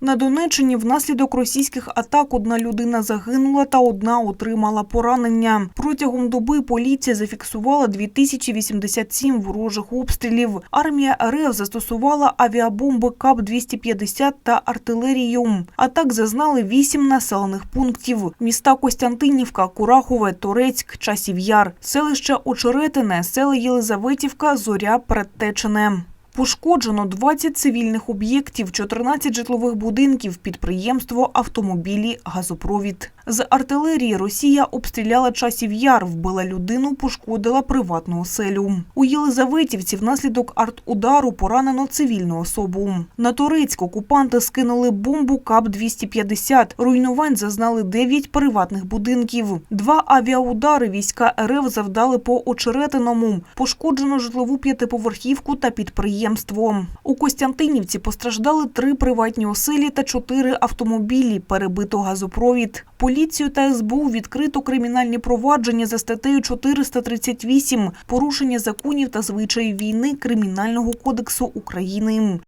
На Донеччині внаслідок російських атак одна людина загинула та одна отримала поранення. Протягом доби поліція зафіксувала 2087 ворожих обстрілів. Армія РФ застосувала авіабомби КАП-250 та артилерію. Атак зазнали вісім населених пунктів. Міста Костянтинівка, Курахове, Торецьк, Часів Яр, селище Очеретине, села Єлизаветівка, Зоря, Предтечене. Пошкоджено 20 цивільних об'єктів, 14 житлових будинків, підприємство, автомобілі, газопровід. З артилерії Росія обстріляла часів яр, вбила людину, пошкодила приватну оселю. У Єлизаветівці внаслідок артудару поранено цивільну особу. На Турецьк окупанти скинули бомбу КАП-250. Руйнувань зазнали 9 приватних будинків. Два авіаудари війська РФ завдали по Очеретиному. Пошкоджено житлову п'ятиповерхівку та підприємство. У Костянтинівці постраждали три приватні оселі та чотири автомобілі. Перебито газопровід. Поліцію та СБУ відкрито кримінальні провадження за статтею 438 «Порушення законів та звичаїв війни Кримінального кодексу України».